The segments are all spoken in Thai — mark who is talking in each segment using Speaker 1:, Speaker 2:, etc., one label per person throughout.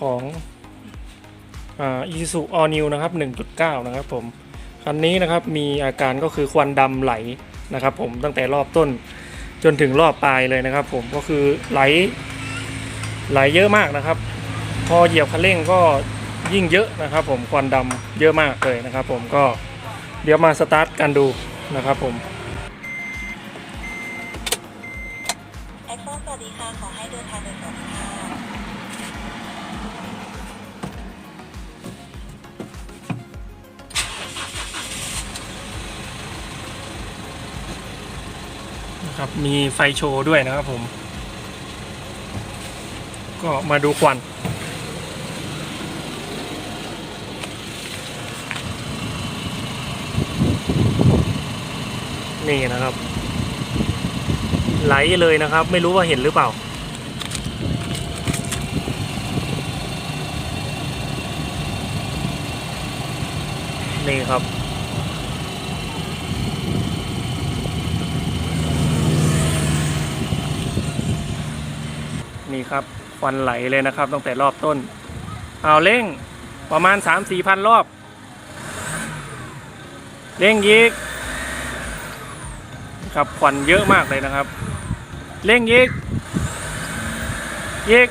Speaker 1: ของอ่า Isuzu All New นะครับ 1.9 นะครับผม คันนี้นะครับมีอาการก็คือควันดำไหลนะครับผมตั้งแต่รอบต้นจนถึงรอบปลายเลยนะครับ ผมก็คือไหลไหลเยอะมากนะครับ พอเหยียบคันเร่งก็ยิ่งเยอะนะครับ ผมควันดำเยอะมากเลยนะครับ ผมก็เดี๋ยวมาสตาร์ทกันดูนะครับผม
Speaker 2: ค
Speaker 1: รับมีไฟโชว์ด้วยนะครับผม ก็มาดูควันนี่นะครับ ไหลเลยนะครับ ไม่รู้ว่าเห็นหรือเปล่า นี่ครับ ครับควันไหลเลยนะครับ ตั้งแต่รอบต้น เอาเร่งประมาณ3 4พันรอบ เร่งยิกครับควันเยอะมากเลยนะครับ เร่งยิกยิก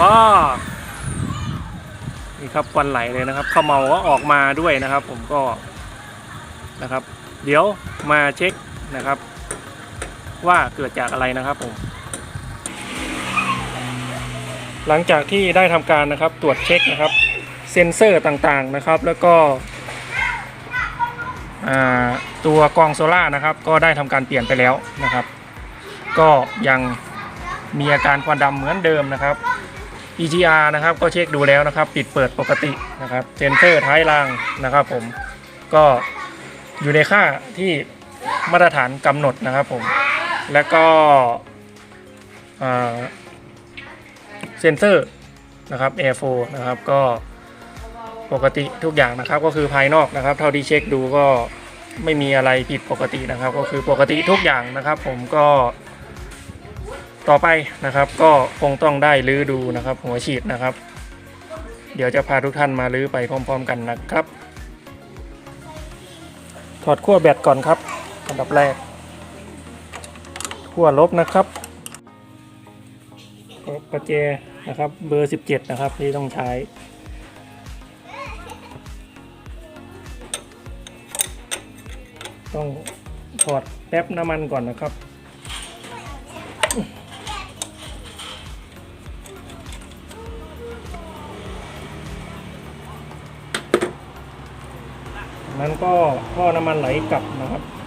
Speaker 1: ก็นี่ครับควันไหลเลยนะครับเขมเมาก็ออกมาด้วยนะครับ ผมก็นะครับ เดี๋ยวมาเช็คนะครับ ว่าเกิดจากอะไรนะครับผม หลังจากที่ได้ทำการนะครับตรวจเช็คนะครับ เซ็นเซอร์ต่างๆนะครับ แล้วก็ตัวกองโซล่านะครับ ก็ได้ทำการเปลี่ยนไปแล้วนะครับ ก็ยังมีอาการควันดำเหมือนเดิมนะครับ EGR นะครับก็เช็คดูแล้วนะครับ ปิดเปิดปกตินะครับเซนเซอร์ท้ายรางนะครับ ผมก็อยู่ในค่าที่มาตรฐานกำหนดนะครับผม แล้วก็เซนเซอร์นะครับ Air 4 นะครับก็ปกติทุกอย่างนะครับก็คือภายนอกนะครับ เท่าที่เช็คดูก็ไม่มีอะไรผิดปกตินะครับ ก็คือปกติทุกอย่างนะครับ ผมก็ต่อไปนะครับ ก็คงต้องได้ลื้อดูนะครับ หัวฉีดนะครับ เดี๋ยวจะพาทุกท่านมาลื้อไปพร้อม ๆ กันนะครับ ถอดขั้วแบตก่อนครับอันดับแรก ขั้วลบนะครับประแจนะครับเบอร์ 17 นะครับที่ต้องใช้ต้องถอดแป๊บน้ำมันก่อนนะครับ นั้นก็ท่อน้ำมันไหลกลับนะครับ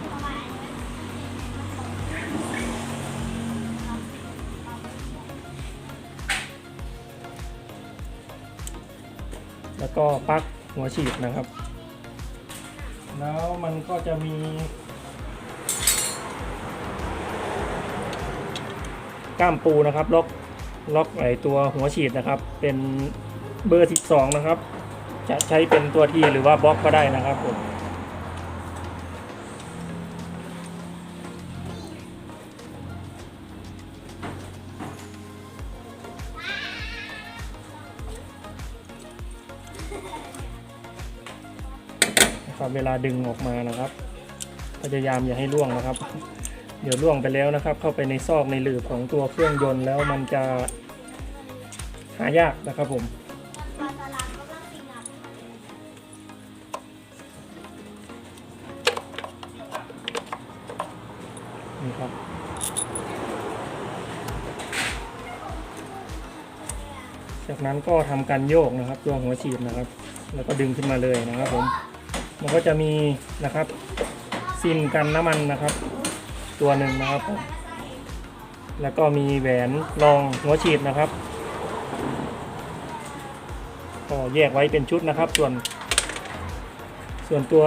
Speaker 1: แล้วก็ปลั๊กหัวฉีดนะครับ แล้วมันก็จะมี ก้ามปูนะครับ ล็อกล็อกไอตัวหัวฉีดนะครับ เป็นเบอร์ 12 นะครับ จะใช้เป็นตัวทีหรือว่าบล็อกก็ได้นะครับผม นะครับ เวลาดึงออกมานะครับ พยายามอย่าให้ล่วงนะครับ เดี๋ยวล่วงไปแล้วนะครับ เข้าไปในซอกในหลืบของตัวเครื่องยนต์แล้วมันจะหายากนะครับผมนี่ครับจากนั้นก็ทำการโยกนะครับตัวหัวฉีดนะครับ แล้วก็ดึงขึ้นมาเลยนะครับผม มันก็จะมีนะครับซินกันน้ำมันนะครับ ตัวหนึ่งนะครับแล้วก็มีแหวนรองหัวฉีดนะครับก็แยกไว้เป็นชุดนะครับ ส่วน ส่วนตัว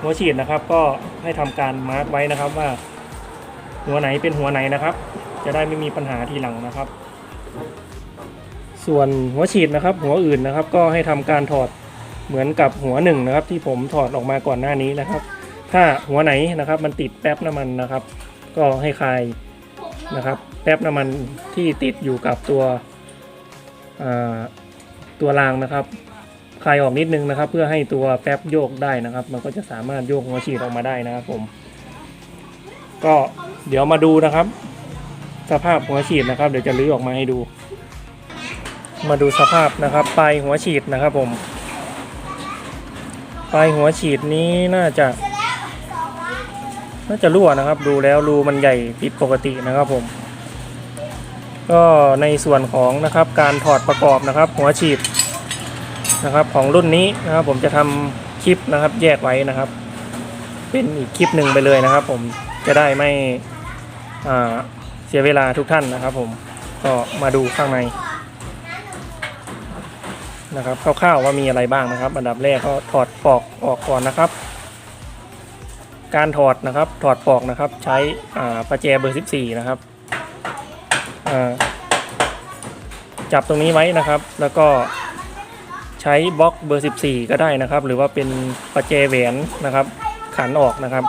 Speaker 1: หัวฉีดนะครับ ก็ให้ทำการมาร์กไว้นะครับว่า หัวไหนเป็นหัวไหนนะครับ จะได้ไม่มีปัญหาทีหลังนะครับ ส่วนหัวฉีดนะครับ หัวอื่นนะครับ ก็ให้ทำการถอด เหมือนกับหัวหนึ่งนะครับที่ผมถอดออกมาก่อนหน้านี้นะครับ ถ้าหัวไหนนะครับมันติดแป๊บน้ำมันนะครับ ก็ให้คลายนะครับ แป๊บน้ำมันที่ติดอยู่กับตัวตัวรางนะครับคลายออกนิดนึงนะครับ เพื่อให้ตัวแป๊บโยกได้นะครับ มันก็จะสามารถโยกหัวฉีดออกมาได้นะครับผมก็เดี๋ยวมาดูนะครับ สภาพหัวฉีดนะครับ เดี๋ยวจะลื้อออกมาให้ดู มาดูสภาพนะครับปลายหัวฉีดนะครับผม ปลายหัวฉีดนี้น่าจะน่าจะรั่วนะครับ ดูแล้วรูมันใหญ่ผิดปกตินะครับผม ก็ในส่วนของนะครับการถอดประกอบนะครับ หัวฉีดนะครับของรุ่นนี้นะครับผมจะทำคลิปนะครับแยกไว้นะครับ เป็นอีกคลิปหนึ่งไปเลยนะครับ ผมจะได้ไม่เสียเวลาทุกท่านนะครับ ผมก็มาดูข้างใน นะครับคร่าวๆว่ามีอะไรบ้างนะครับ อันดับแรกก็ถอดปลอกออกก่อนนะครับ การถอดนะครับถอดปลอกนะครับ ใช้อ่าประแจเบอร์ 14 นะครับจับตรงนี้ไว้นะครับ แล้วก็ใช้บล็อกเบอร์ 14 ก็ได้นะครับ หรือว่าเป็นประแจแหวนนะครับ ขันออกนะครับ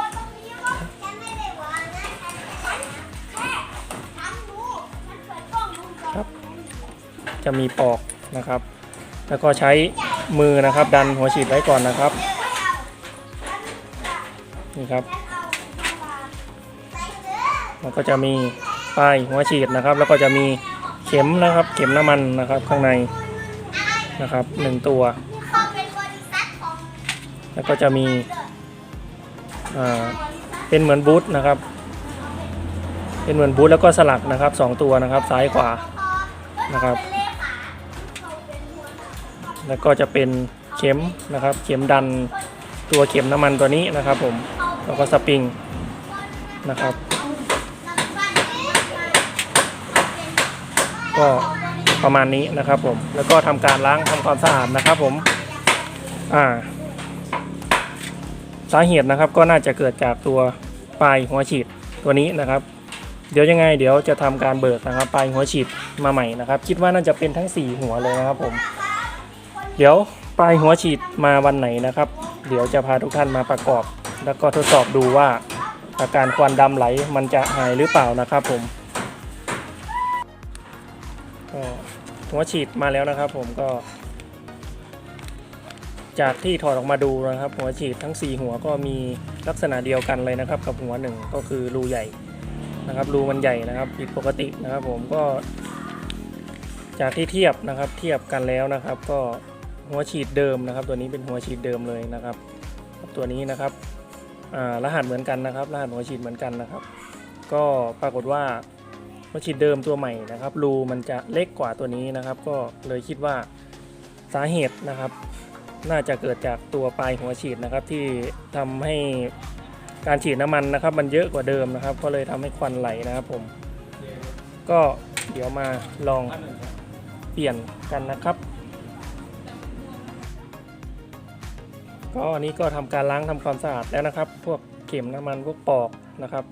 Speaker 1: ครับจะมีปอกนะครับ แล้วก็ใช้มือนะครับดันหัวฉีดไว้ก่อนนะครับนี่ครับมันก็จะมีป้ายหัวฉีดนะครับ แล้วก็จะมีเข็มนะครับ เข็มน้ำมันนะครับข้างในนะครับหนึ่งตัว แล้วก็จะมีอ่าเป็นเหมือนบูทนะครับ เป็นเหมือนบูทแล้วก็สลักนะครับสองตัวนะครับซ้ายขวานะครับ แล้วก็จะเป็นเข็มนะครับ เข็มดันตัวเข็มน้ำมันตัวนี้นะครับผมแล้วก็สปริงนะครับ ก็ประมาณนี้นะครับผมแล้วก็ทำการล้างทำความสะอาดนะครับผมอ่าสาเหตุนะครับก็น่าจะเกิดจากตัวปลายหัวฉีดตัวนี้นะครับ เดี๋ยวยังไงเดี๋ยวจะทำการเบิกนะครับปลายหัวฉีดมาใหม่นะครับ คิดว่าน่าจะเป็นทั้ง 4 หัวเลยนะครับผม เดี๋ยวปลายหัวฉีดมาวันไหนนะครับ เดี๋ยวจะพาทุกท่านมาประกอบ แล้วก็ทดสอบดูว่าอาการควันดำไหลมันจะหายหรือเปล่านะครับผมก็หัวฉีดมาแล้วนะครับ ผมก็ จากที่ถอดออกมาดูนะครับ หัวฉีดทั้ง 4 หัวก็มีลักษณะเดียวกันเลยนะครับ กับหัวหนึ่งก็คือรูใหญ่นะครับรูมันใหญ่นะครับผิดปกตินะครับ ผมก็ จากที่เทียบนะครับ เทียบกันแล้วนะครับ ก็ หัวฉีดเดิมนะครับ ตัวนี้เป็นหัวฉีดเดิมเลยนะครับ ตัวนี้นะครับรหัสเหมือนกันนะครับ รหัสหัวฉีดเหมือนกันนะครับ ก็ปรากฏว่าหัวฉีดเดิมตัวใหม่นะครับรูมันจะเล็กกว่าตัวนี้นะครับ ก็เลยคิดว่าสาเหตุนะครับ น่าจะเกิดจากตัวปลายหัวฉีดนะครับ ที่ทำให้การฉีดน้ำมันนะครับ มันเยอะกว่าเดิมนะครับ ก็เลยทำให้ควันไหลนะครับผมก็เดี๋ยวมาลองเปลี่ยนกันนะครับ ก็อันนี้ก็ทำการล้างทำความสะอาดแล้วนะครับ พวกเข็มน้ำมันพวกปอกนะครับ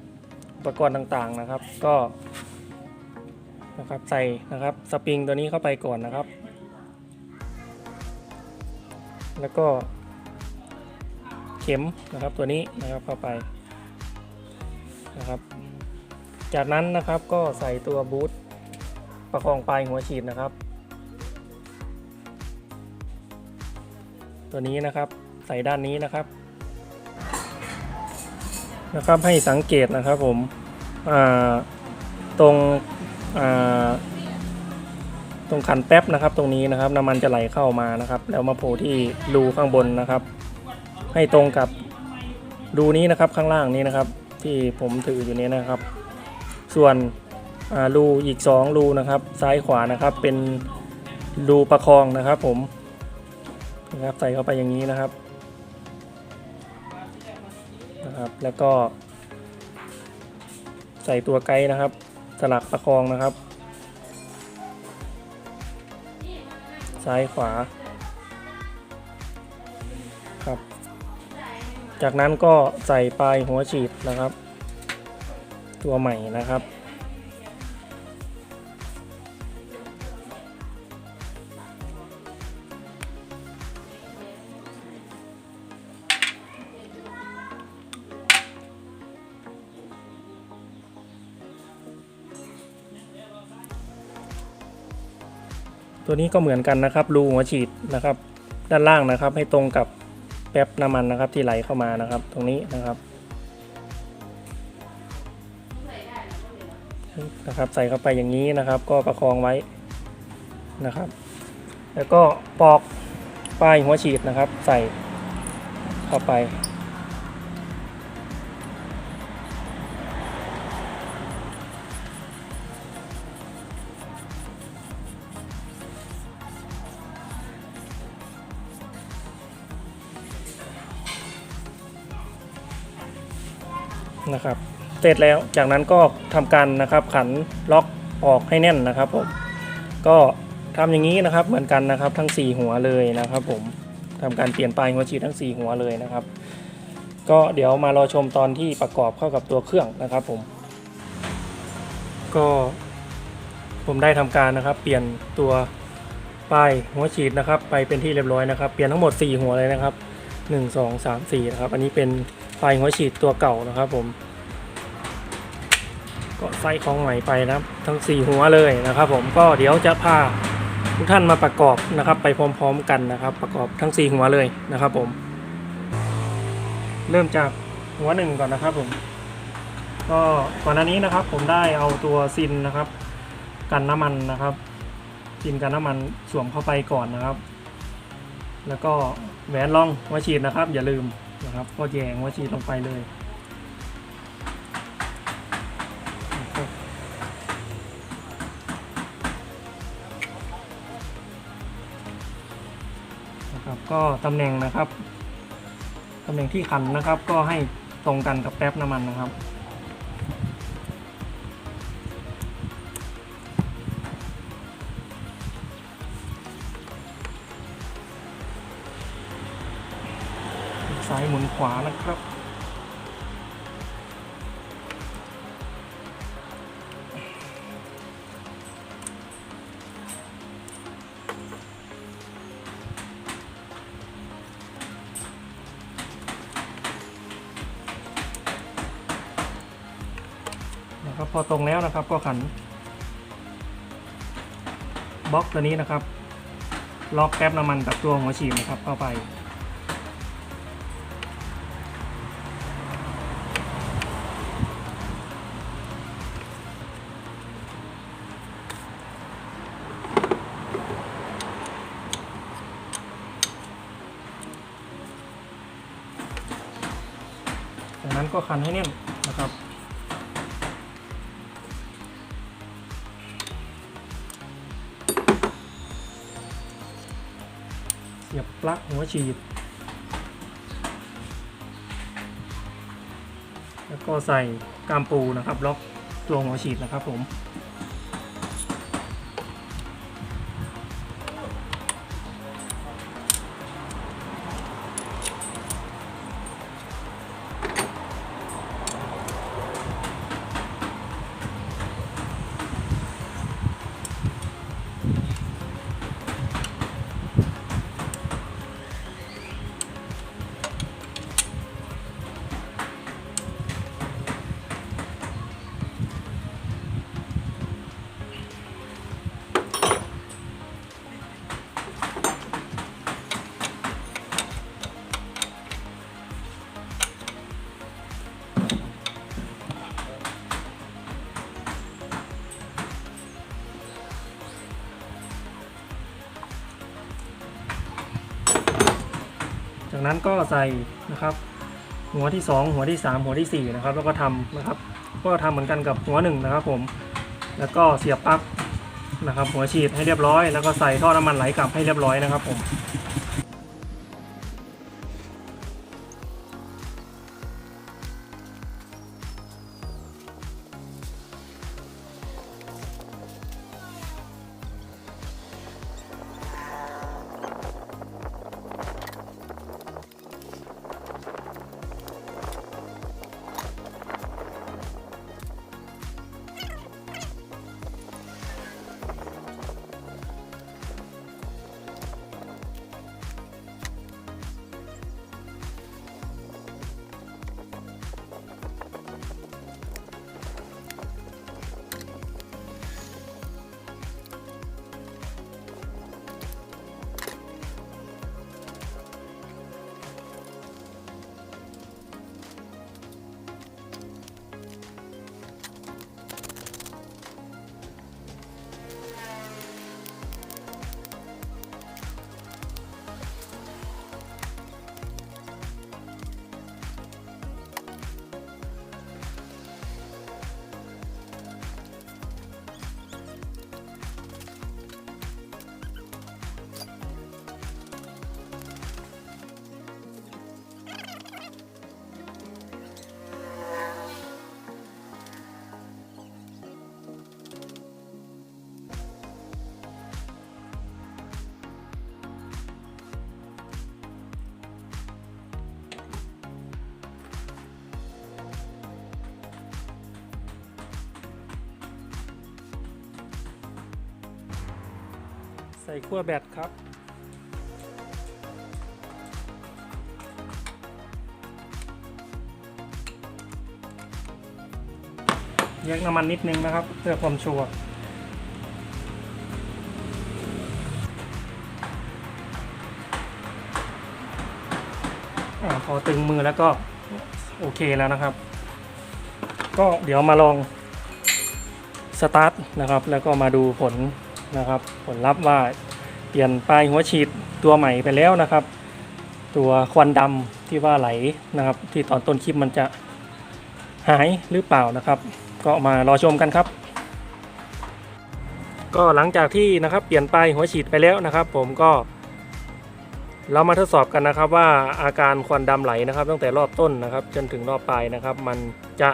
Speaker 1: อุปกรณ์ต่างๆนะครับ ก็นะครับใส่นะครับสปริงตัวนี้เข้าไปก่อนนะครับ แล้วก็เข็มนะครับตัวนี้นะครับเข้าไปนะครับ จากนั้นนะครับก็ใส่ตัวบูทประคองปลายหัวฉีดนะครับ ตัวนี้นะครับ ใส่ด้านนี้นะครับ นะครับให้สังเกตนะครับผมตรงตรงขันแป๊บนะครับ ตรงนี้นะครับน้ำมันจะไหลเข้ามานะครับ แล้วมาโผล่ที่รูข้างบนนะครับ ให้ตรงกับรูนี้นะครับข้างล่างนี้นะครับ ที่ผมถืออยู่นี้นะครับ ส่วนรูอีก 2 รูนะครับ ซ้ายขวานะครับเป็นรูประคองนะครับ ผมนะครับใส่เข้าไปอย่างนี้นะครับ นะครับ แล้วก็ ใส่ตัวไกด์นะครับ สลักประคองนะครับ ซ้ายขวาครับ จากนั้นก็ใส่ปลายหัวฉีดนะครับ ตัวใหม่นะครับ ตัวนี้ก็เหมือนกันนะครับรูหัวฉีดนะครับ ด้านล่างนะครับ ให้ตรงกับแป๊บน้ำมันนะครับที่ไหลเข้ามานะครับ ตรงนี้นะครับนะครับ ใส่เข้าไปอย่างนี้นะครับ ก็ประคองไว้นะครับ แล้วก็ปอกป้ายหัวฉีดนะครับ ใส่เข้าไป นะครับ เสร็จแล้วจากนั้นก็ทำการนะครับขันล็อกออกให้แน่นนะครับผมก็ทำอย่างนี้นะครับเหมือนกันนะครับทั้ง 4 หัวเลยนะครับ ผมทำการเปลี่ยนปลายหัวฉีดทั้ง 4 หัวเลยนะครับ ก็เดี๋ยวมารอชมตอนที่ประกอบเข้ากับตัวเครื่องนะครับผม ก็ผมได้ทำการนะครับ เปลี่ยนตัวป้ายหัวฉีดนะครับ ไปเป็นที่เรียบร้อยนะครับ เปลี่ยนทั้งหมด 4 หัวเลยนะครับ 1 2 3 4นะครับอันนี้เป็น ปลายหัวฉีดตัวเก่านะครับผม ก็ใส่ของใหม่ไปนะทั้ง 4 หัวเลยนะครับ ผมก็เดี๋ยวจะพาทุกท่านมาประกอบนะครับ ไปพร้อม ๆ กันนะครับ ประกอบทั้ง 4 หัวเลยนะครับ ผม เริ่มจากหัวหนึ่งก่อนนะครับผมก็ก่อนหน้านี้นะครับ ผมได้เอาตัวซินนะครับ กันน้ำมันนะครับซินกันน้ำมันสวมเข้าไปก่อนนะครับ แล้วก็แหวนรองหัวฉีดนะครับ อย่าลืม นะครับ ก็แยงวัชีดลงไปเลยนะครับก็ตำแหน่งนะครับตำแหน่งที่ขันนะครับ ก็ให้ตรงกันกับแป๊บน้ำมันนะครับ มุนขวานะครับ นะครับพอตรงแล้วนะครับก็ขันบล็อกตัวนี้นะครับล็อกแก๊ปน้ำมันกับตัวหัวฉีดนะครับเข้าไป จากนั้นก็คันให้แน่นนะครับ เสียบปลั๊กหัวฉีด แล้วก็ใส่กามปูนะครับ ล็อกตัวหัวฉีดนะครับผม นั้นก็ใส่นะครับ หัวที่ 2 หัวที่ 3 หัวที่ 4 นะครับ แล้วก็ทำนะครับ ก็ทำเหมือนกันกับหัวหนึ่งนะครับผม แล้วก็เสียบปลั๊กนะครับ หัวฉีดให้เรียบร้อย แล้วก็ใส่ท่อน้ำมันไหลกลับให้เรียบร้อยนะครับผม ส่ขั้วแบตครับแยกน้ำมันนิดนึงนะครับ เพื่อความชัวร์พอตึงมือแล้วก็โอเคแล้วนะครับ ก็เดี๋ยวมาลองสตาร์ทนะครับ แล้วก็มาดูผล นะครับ ผลลัพธ์ว่าเปลี่ยนปลายหัวฉีดตัวใหม่ไปแล้วนะครับ ตัวควันดำที่ว่าไหลนะครับ ที่ตอนต้นคลิปมันจะหายหรือเปล่านะครับ ก็มารอชมกันครับ ก็หลังจากที่นะครับเปลี่ยนปลายหัวฉีดไปแล้วนะครับ ผมก็ เรามาทดสอบกันนะครับว่าอาการควันดำไหลนะครับ ตั้งแต่รอบต้นนะครับ จนถึงรอบปลายนะครับ มันจะ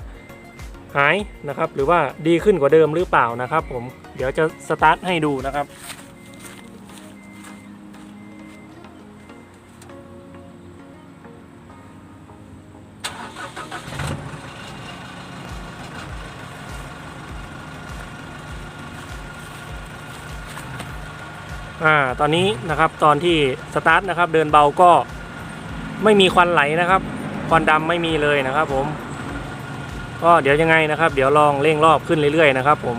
Speaker 1: หายนะครับ หรือว่าดีขึ้นกว่าเดิมหรือเปล่านะครับ ผมเดี๋ยวจะสตาร์ทให้ดูนะครับอ่าตอนนี้นะครับตอนที่สตาร์ทนะครับเดินเบาก็ไม่มีควันไหลนะครับ ควันดำไม่มีเลยนะครับผม ก็เดี๋ยวยังไงนะครับ เดี๋ยวลองเร่งรอบขึ้นเรื่อยๆนะครับผม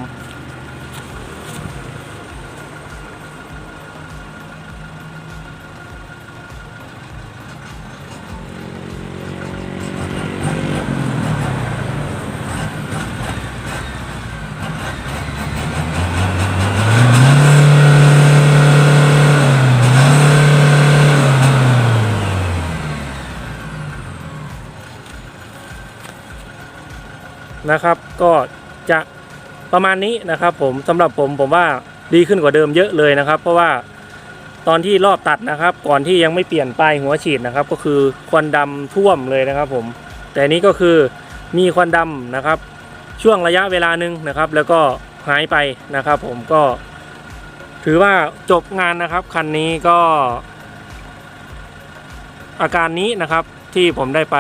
Speaker 1: นะครับ ก็จะประมาณนี้นะครับ ผมสำหรับผมผมว่าดีขึ้นกว่าเดิมเยอะเลยนะครับ เพราะว่าตอนที่รอบตัดนะครับ ก่อนที่ยังไม่เปลี่ยนปลายหัวฉีดนะครับ ก็คือควันดำท่วมเลยนะครับ ผม แต่นี้ก็คือมีควันดำนะครับ ช่วงระยะเวลาหนึ่งนะครับ แล้วก็หายไปนะครับ ผมก็ ถือว่าจบงานนะครับคันนี้ก็ อาการนี้นะครับที่ผมได้ไป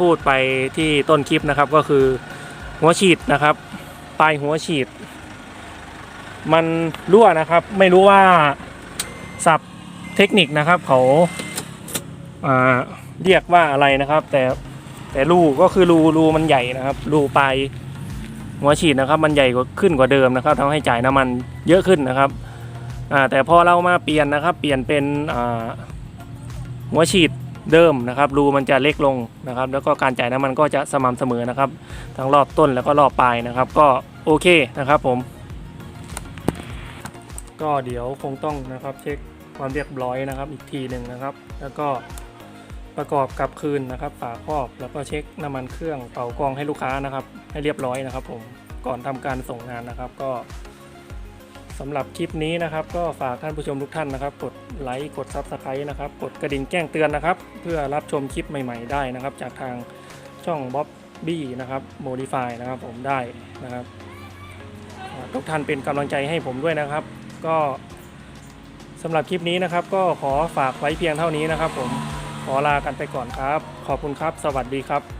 Speaker 1: พูดไปที่ต้นคลิปนะครับก็คือ หัวฉีดนะครับ ปลายหัวฉีด มันรั่วนะครับ ไม่รู้ว่าศัพท์เทคนิคนะครับ เขาาเรียกว่าอะไรนะครับ แต่แต่รูก็คือรูรูมันใหญ่นะครับ รูปลายหัวฉีดนะครับ มันใหญ่กว่าขึ้นกว่าเดิมนะครับทำให้จ่ายน้ำมันเยอะขึ้นนะครับแต่พอเรามาเปลี่ยนนะครับ เปลี่ยนเป็นหัวฉีด เดิมนะครับรูมันจะเล็กลงนะครับ แล้วก็การจ่ายน้ำมันก็จะสม่ำเสมอนะครับ ทั้งรอบต้นแล้วก็รอบปลายนะครับ ก็โอเคนะครับผม ก็เดี๋ยวคงต้องนะครับเช็คความเรียบร้อยนะครับ อีกทีหนึ่งนะครับ แล้วก็ประกอบกับคืนนะครับฝาครอบแล้วก็เช็คน้ำมันเครื่องเป่ากองให้ลูกค้านะครับ ให้เรียบร้อยนะครับ ผมก่อนทำการส่งงานนะครับ ก็ สำหรับคลิปนี้นะครับ ก็ฝากท่านผู้ชมทุกท่านนะครับ กดไลค์กดซับสไครต์นะครับกดกระดิ่งแจ้งเตือนนะครับ เพื่อรับชมคลิปใหม่ ๆ ได้นะครับ จากทางช่องบ๊อบบี้นะครับโมดิฟายนะครับผมได้นะครับทุกท่านเป็นกำลังใจให้ผมด้วยนะครับ ก็สำหรับคลิปนี้นะครับ ก็ขอฝากไว้เพียงเท่านี้นะครับ ผมขอลากันไปก่อนครับ ขอบคุณครับ สวัสดีครับ